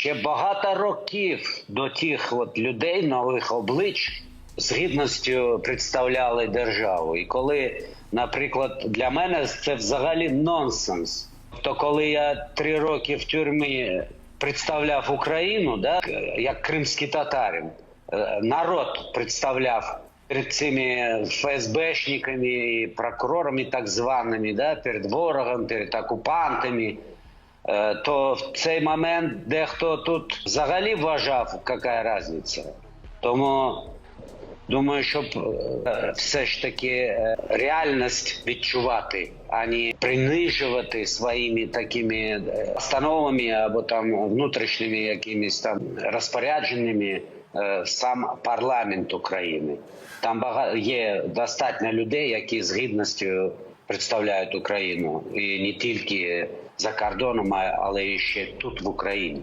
ще багато років до тих от людей, нових облич, з гідністю представляли державу. І коли, наприклад, для мене це взагалі нонсенс. То коли я три роки в тюрмі представляв Україну, да, як кримський татарин, е, народ представляв перед цими ФСБшниками, прокурорами так званими, да, перед ворогом, перед окупантами. Е, То в цей момент дехто тут взагалі вважав, яка різниця. Тому думаю, щоб е, все ж таки е, реальність відчувати, а не принижувати своїми такими е, або там внутрішніми якимись там розпорядженнями сам парламент України. Там багато є достатньо людей, які з гідністю представляють Україну і не тільки за кордоном, але і ще тут в Україні.